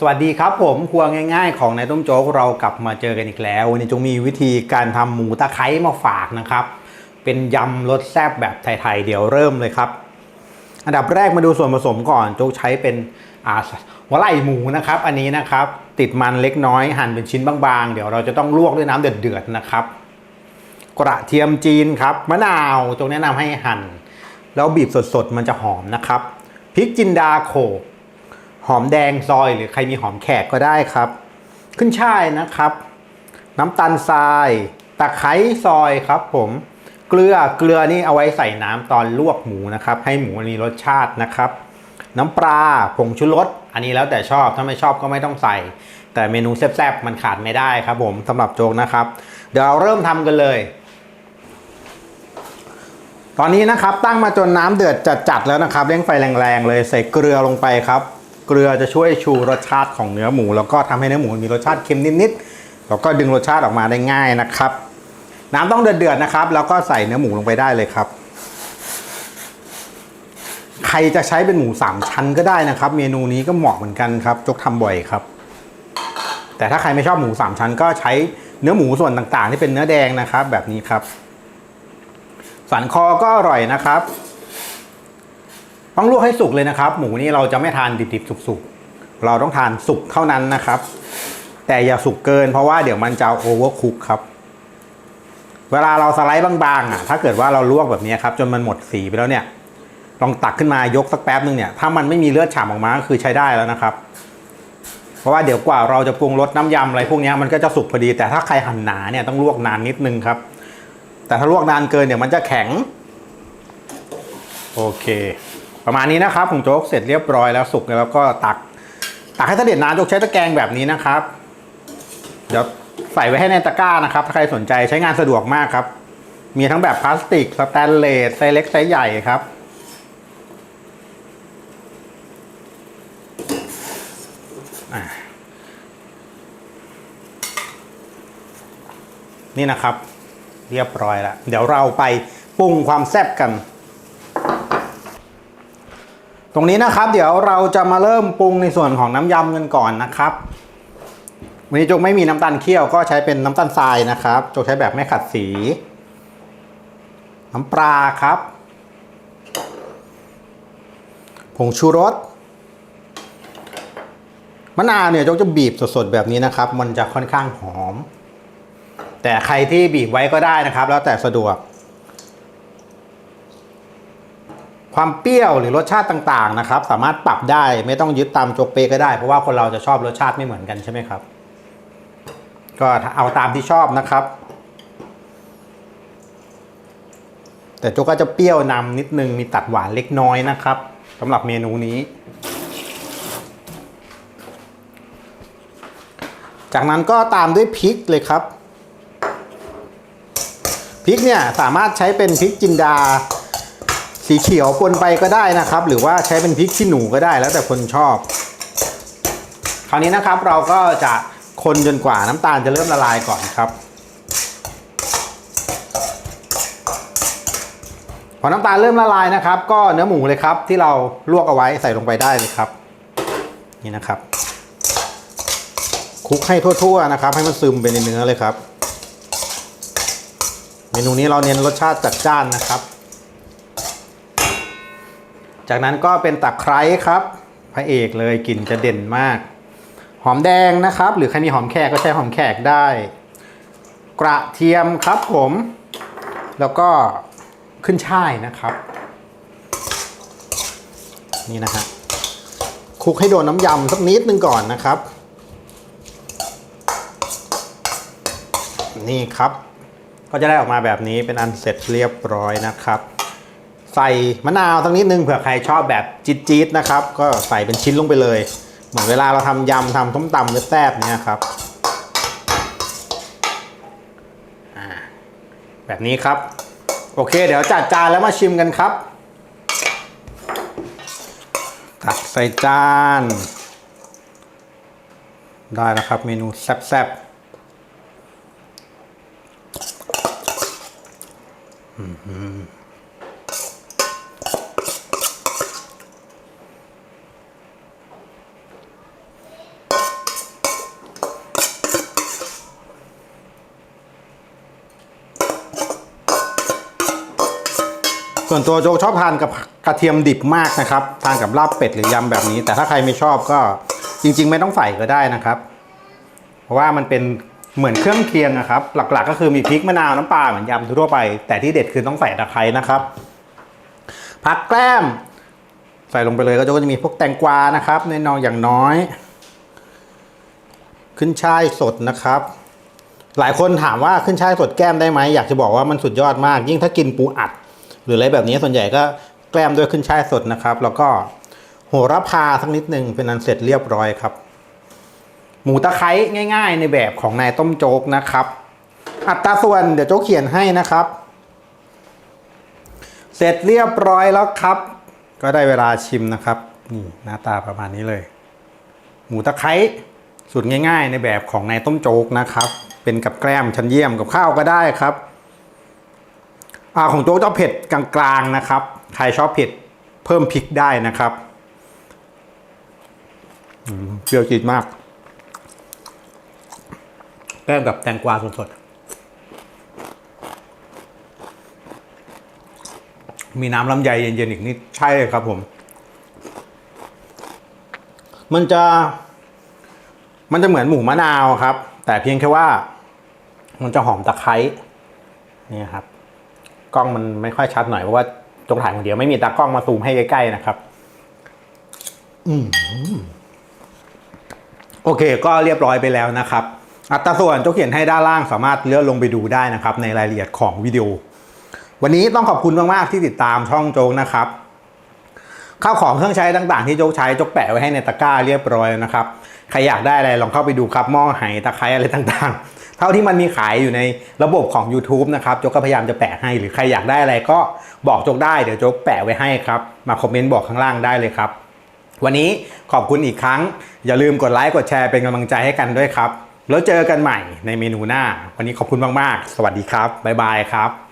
สวัสดีครับผมครัวง่ายๆ ของนายต้มโจ๊กเรากลับมาเจอกันอีกแล้ววันนี้จงมีวิธีการทำหมูตะไคร้มาฝากนะครับ เป็นยำรสแซ่บแบบไทยๆเดี๋ยวเริ่มเลยครับ อันดับแรกมาดูส่วนผสมก่อนโจ๊กใช้เป็นอ่าหัวไหล่หมูนะครับ อันนี้นะครับ ติดมันเล็กน้อยหั่นเป็นชิ้นบางๆ เดี๋ยวเราจะต้องลวกด้วยน้ำเดือดๆนะครับ กระเทียมจีนครับมะนาวจงแนะนำให้หั่น แล้วบีบสดๆมันจะหอมนะครับพริกจินดาโขลก หอมแดงซอยหรือใครมีหอมแขกก็ได้ครับ ขึ้นช่ายนะครับ น้ำตาลทรายตะไคร้ซอยครับ ผมเกลือเกลือนี่เอาไว้ใส่น้ำตอนลวกหมูนะครับ ให้หมูมีรสชาตินะครับ น้ำปลาผงชูรสอันนี้แล้วแต่ชอบถ้าไม่ชอบก็ไม่ต้องใส่ แต่เมนูแซ่บๆมันขาดไม่ได้ครับผมสำหรับโจ๊กนะครับ เดี๋ยวเราเริ่มทำกันเลย ตอนนี้นะครับตั้งมาจนน้ำเดือดจัดๆแล้วนะครับเร่งไฟแรงๆเลยใส่เกลือลงไปครับ เกลือจะช่วยชูรสชาติของเนื้อหมู แล้วก็ทำให้เนื้อหมูมีรสชาติเค็มนิดๆแล้วก็ดึงรสชาติออกมาได้ง่ายนะครับ น้ำต้องเดือดๆนะครับ แล้วก็ใส่เนื้อหมูลงไปได้เลยครับ ใครจะใช้เป็นหมูสามชั้นก็ได้นะครับ เมนูนี้ก็เหมาะเหมือนกันครับจกทำบ่อยครับ แต่ถ้าใครไม่ชอบหมูสามชั้น ก็ใช้เนื้อหมูส่วนต่างๆ ที่เป็นเนื้อแดงนะครับ แบบนี้ครับ สันคอก็อร่อยนะครับ ต้องลวกให้สุกเลยนะครับ หมูนี่เราจะไม่ทานดิบๆสุกๆเราต้องทานสุกเท่านั้นนะครับ แต่อย่าสุกเกินเพราะว่าเดี๋ยวมันจะโอเวอร์คุกครับ เวลาเราสไลด์บางๆอะถ้าเกิดว่าเราลวกแบบนี้ครับจนมันหมดสีไปแล้วเนี่ย ลองตักขึ้นมายกสักแป๊บนึงเนี่ยถ้ามันไม่มีเลือดฉ่ำออกมาก็คือใช้ได้แล้วนะครับ เพราะว่าเดี๋ยวกว่าเราจะปรุงรสน้ำยำอะไรพวกนี้มันก็จะสุกพอดี แต่ถ้าใครหั่นหนาเนี่ยต้องลวกนานนิดนึงครับ แต่ถ้าลวกนานเกินเดี๋ยวมันจะแข็ง โอเค ประมาณนี้นะครับผมโจ๊กเสร็จเรียบร้อยแล้วสุกแล้วก็ตัก ตักให้เสด็จน้ำโจ๊กใช้ตะแกรงแบบนี้นะครับ เดี๋ยวใส่ไว้ให้ในตะกร้านะครับ ถ้าใครสนใจใช้งานสะดวกมากครับ มีทั้งแบบพลาสติกสแตนเลสไซส์เล็กไซส์ใหญ่ครับนี่นะครับ เรียบร้อยแล้วเดี๋ยวเราไปปรุงความแซ่บกัน ตรงนี้นะครับเดี๋ยวเราจะมาเริ่มปรุงในส่วนของน้ำยำกันก่อนนะครับวันนี้จกไม่มีน้ำตาลเคี่ยวก็ใช้เป็นน้ำตาลทรายนะครับจกใช้แบบไม่ขัดสี น้ำปลาครับ ผงชูรสมะนาวเนี่ยจกจะบีบสดๆแบบนี้นะครับ มันจะค่อนข้างหอม แต่ใครที่บีบไว้ก็ได้นะครับ แล้วแต่สะดวก ความเปรี้ยวหรือรสชาติต่างๆนะครับ สามารถปรับได้ไม่ต้องยึดตามโจกเปก็ได้ เพราะว่าคนเราจะชอบรสชาติไม่เหมือนกันใช่ไหมครับ ก็เอาตามที่ชอบนะครับ แต่โจกก็จะเปรี้ยวนำนิดนึงมีตัดหวานเล็กน้อยนะครับสำหรับเมนูนี้ จากนั้นก็ตามด้วยพริกเลยครับพริกเนี่ยสามารถใช้เป็นพริกจินดา สีเขียวปนไปก็ได้นะครับ หรือว่าใช้เป็นพริกขี้หนูก็ได้แล้วแต่คนชอบ คราวนี้นะครับเราก็จะคนจนกว่าน้ำตาลจะเริ่มละลายก่อนครับพอน้ำตาลเริ่มละลายนะครับ ก็เนื้อหมูเลยครับ ที่เราลวกเอาไว้ใส่ลงไปได้เลยครับ นี่นะครับคลุกให้ทั่วๆนะครับ ให้มันซึมไปในเนื้อเลยครับ เมนูนี้เราเน้นรสชาติจัดจ้านนะครับ จากนั้นก็เป็นตะไคร้ครับ พระเอกเลยกลิ่นจะเด่นมาก หอมแดงนะครับ หรือใครมีหอมแขกก็ใช้หอมแขกได้ กระเทียมครับผม แล้วก็ขึ้นช่ายนะครับ นี่นะฮะคลุกให้โดนน้ำยำสักนิดนึงก่อนนะครับ นี่ครับ ก็จะได้ออกมาแบบนี้เป็นอันเสร็จเรียบร้อยนะครับ ใส่มะนาวสักนิดนึงเผื่อใครชอบแบบจี๊ดๆนะครับ ก็ใส่เป็นชิ้นลงไปเลย เหมือนเวลาเราทำยำทำต้มตำแซ่บเนี่ยครับแบบนี้ครับ โอเค เดี๋ยวจัดจานแล้วมาชิมกันครับ ตักใส่จาน ได้แล้วครับ เมนูแซ่บๆ ส่วนตัวโจกชอบทานกับกระเทียมดิบมากนะครับ ทานกับลาบเป็ดหรือยำแบบนี้ แต่ถ้าใครไม่ชอบก็จริง ๆ ไม่ต้องใส่ก็ได้นะครับ เพราะว่ามันเป็นเหมือนเครื่องเคียงนะครับ หลักๆ ก็คือมีพริกมะนาวน้ำปลาเหมือนยำทั่วไป แต่ที่เด็ดคือต้องใส่ตะไคร้นะครับผักแกล้ม ใส่ลงไปเลยก็จะมีพวกแตงกวานะครับในนองอย่างน้อย ขึ้นช่ายสดนะครับ หลายคนถามว่าขึ้นช่ายสดแก้มได้ไหมอยากจะบอกว่ามันสุดยอดมาก ยิ่งถ้ากินปูอัด หรืออะไรแบบนี้ส่วนใหญ่ก็แกล้มด้วยขึ้นช่ายสดนะครับ แล้วก็โหระพาสักนิดหนึ่งเป็นอันเสร็จเรียบร้อยครับ หมูตะไคร้ง่าย ๆ ในแบบของนายต้มโจ๊กนะครับ อัตราส่วนเดี๋ยวโจ๊กเขียนให้นะครับ เสร็จเรียบร้อยแล้วครับ ก็ได้เวลาชิมนะครับนี่หน้าตาประมาณนี้เลย หมูตะไคร้สูตรง่าย ๆ ในแบบของนายต้มโจ๊กนะครับ เป็นกับแกล้มชั้นเยี่ยมกับข้าวก็ได้ครับ อาของโจ๊กจะเผ็ดกลางๆนะครับ ใครชอบเผ็ดเพิ่มพริกได้นะครับเปรี้ยวจี๊ดมาก แก้มกับแตงกวาสดๆ มีน้ำลำไยเย็นๆอีกนิดใช่ครับผม มันจะ มันจะเหมือนหมูมะนาวครับ แต่เพียงแค่ว่า มันจะหอมตะไคร้นี่ครับ กล้องมันไม่ค่อยชัดหน่อยเพราะว่าจงถ่ายคนเดียวไม่มีตากล้องมาซูมให้ใกล้ๆนะครับอืโอเค ก็เรียบร้อยไปแล้วนะครับ อัตราส่วนเจ้าเขียนให้ด้านล่างสามารถเลื่อนลงไปดูได้นะครับ ในรายละเอียดของวิดีโอ วันนี้ต้องขอบคุณมากๆที่ติดตามช่องโจ๊กนะครับข้าวของเครื่องใช้ต่างๆที่โจ๊กใช้โจ๊กแปะไว้ให้ในตะกร้าเรียบร้อยนะครับ ใครอยากได้อะไรลองเข้าไปดูครับหม้อไหตะไคร้อะไรต่างๆ เท่าที่มันมีขายอยู่ในระบบของ YouTube นะครับโจ๊กก็พยายามจะแปะให้หรือใครอยากได้อะไรก็บอกโจ๊กได้เดี๋ยวโจ๊กแปะไว้ให้ครับ มาคอมเมนต์บอกข้างล่างได้เลยครับ วันนี้ขอบคุณอีกครั้ง อย่าลืมกดไลค์กดแชร์เป็นกำลังใจให้กันด้วยครับ แล้วเจอกันใหม่ในเมนูหน้า วันนี้ขอบคุณมากๆ สวัสดีครับบ๊ายบายครับ